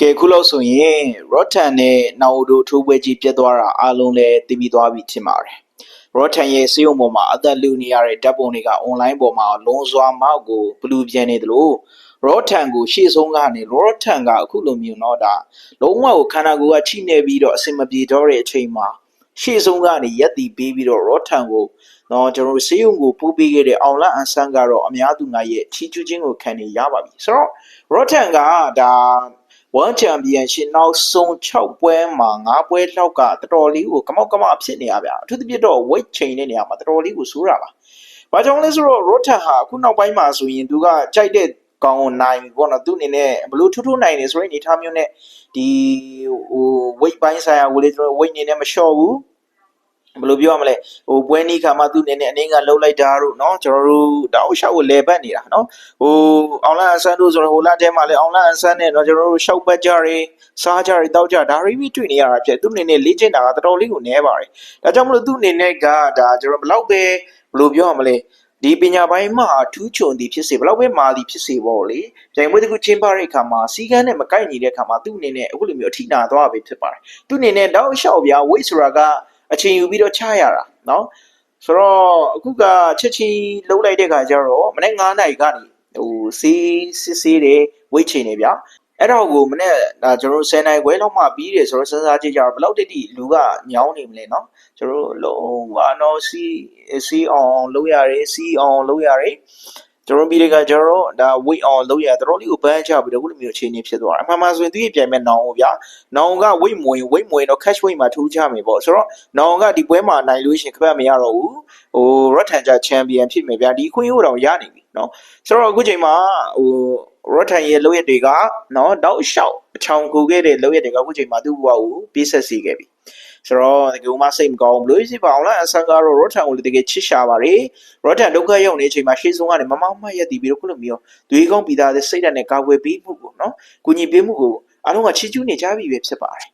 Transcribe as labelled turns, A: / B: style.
A: ကဲခုလောက်ဆိုရင် Rotten နဲ့နောင်တို့ထိုးပွဲကြီးပြတ်သွားတာအားလုံးလည်းသိပြီးသွားပြီထင်ပါတယ် Rotten ရဲ့စေယုံပေါ်မှာအသက်လူနေရတဲ့ဓာတ်ပုံတွေက online ပေါ်မှာလုံးစွာမောက်ကိုဘလူပြန်နေသလို Rotten ကိုရှေ့ဆုံးကနေ Rotten ကအခုလိုမျိုးတော့ဒါလုံးဝကိုခန္ဓာကိုယ်ကချိနေပြီးတော့အဆင်မပြေတော့တဲ့အချိန်မှာရှေ့ဆုံးကနေရက်တီပေးပြီးတော့ Rotten ကိုတော့ကျွန်တော်ဆေးရုံကိုပို့ပေးခဲ့တဲ့အောင်လအန်ဆန်ကတော့အများသူငါရဲ့ချီးကျူးခြင်းကိုခံနေရပါပြီဆိုတော့ Rotten ကဒါ World Championship နောက်ဆုံး6ပွဲမှာ9ပွဲလောက်ကတော်တော်လေးကိုကမောက်ကမဖြစ်နေရဗျာအထူးသဖြင့်တော့ weight ချိန်တဲ့နေရာမှာတော်တော်လေးကိုဆိုးတာပါ။ဘာကြောင့်လဲဆိုတော့ Rotan ဟာအခုနောက်ပိုင်းမှာဆိုရင်သူကကြိုက်တဲ့ကောင်းကိုနိုင်ပြီပေါ့နော်သူအနေနဲ့ဘလို့ထူးထူးနိုင်နေဆိုရင်အနေထားမျိုးနဲ့ဒီဟို weight ပိုင်းဆိုင်ရာကိုလေကျွန်တော် weight နေနဲ့မလျှော့ဘူး ဘယ်လိုပြောရမလဲဟိုပွဲနီးခါမှသူ့အနေနဲ့အနေကလှုပ်လိုက်တာတို့เนาะကျွန်တော်တို့တောက်လျှောက်ကိုလဲပတ်နေတာเนาะဟိုအောင်လန်အဆန်းတို့ဆိုတော့ဟိုလာတဲမှာလဲအောင်လန်အဆန်းနဲ့เนาะကျွန်တော်တို့ရှောက်ပတ်ကြတွေစားကြတွေတောက်ကြဒါတွေပြီးတွေ့နေရတာဖြစ်သူ့အနေနဲ့လေ့ကျင့်တာကတော်တော်လေးကိုနည်းပါတယ်ဒါကြောင့်မလို့သူ့အနေနဲ့ကဒါကျွန်တော်ဘယ်လောက်ပဲဘယ်လိုပြောရမလဲဒီပညာပိုင်းမှာထူးချွန်သည်ဖြစ်စေဘယ်လောက်ပဲမာသည်ဖြစ်စေပေါ့လေပြိုင်ပွဲတစ်ခုချင်းပတဲ့အခါမှာစီကန်းနဲ့မကိုက်နေတဲ့အခါမှာသူ့အနေနဲ့အခုလိုမျိုးအထိနာသွားပြီဖြစ်ပါတယ်သူ့အနေနဲ့တောက်လျှောက်ပြဝိတ်ဆိုတာက အချိန်ယူပြီးတော့ချရတာเนาะဆိုတော့အခုကချက်ချင်းလုံးလိုက်တဲ့ခါကျတော့မနေ့9နိုင်ကနေဟိုစီးစစ်စေးတယ်ဝိတ်ချိန်နေဗျာအဲ့တော့ကိုမနေ့ဒါကျွန်တော်တို့10နိုင်ခွဲလောက်မှပြီးတယ်ဆိုတော့စဉ်းစားကြည့်ကြတော့ဘယ်လောက်တိတိလူကညောင်းနေမလဲเนาะကျွန်တော်တို့လုံးဝတော့စီစီအောင်လုပ်ရတယ်စီအောင်လုပ်ရတယ် ကျွန်တော်ပြီးတဲ့ကကျတော့ဒါ weight on လုပ်ရတော်တော်လေးကိုပန်းချပြီးတော့ခုလိုမျိုးအခြေအနေဖြစ်သွားတယ်အမှန်မှန်ဆိုရင်သူ့ရဲ့ပြိုင်မဲ့နောင်ကိုဗျာနောင်က weight မဝင် weight မဝင်တော့ cash weight မှာထူးခြားမယ်ပေါ့ဆိုတော့နောင်ကဒီပွဲမှာနိုင်လို့ရှိရင်ခပတ်မရတော့ဘူးဟို red hunter champion ဖြစ်မယ်ဗျာဒီခွင့်ရိုးတော့ရနေပြီเนาะဆိုတော့အခုချိန်မှာဟို red hunter ရဲ့လုပ်ရက်တွေကเนาะတောက်လျှောက်အချောင်ကူခဲ့တဲ့လုပ်ရက်တွေကအခုချိန်မှာသူ့ဘဝကိုပြည့်ဆက်စေခဲ့ပြီ ဆိုတော့ဒီကောင်မစိတ်မကောင်းဘူးလို့ရှိပါအောင်လားအဆန်ကတော့ rotan ကိုလည်းတကယ်ချစ်ရှာပါတယ် rotan ဒုက္ခရောက်နေချိန်မှာရှေ့ဆုံးကနေမမောင်းမရက်တည်ပြီးတော့ခုလိုမျိုးသွေးကောင်းပြီးသားတဲ့စိတ်ဓာတ်နဲ့ကာကွယ်ပေးမှုကိုနော်ကုညီပေးမှုကိုအားလုံးကချီးကျူးနေကြပြီပဲဖြစ်ပါတယ်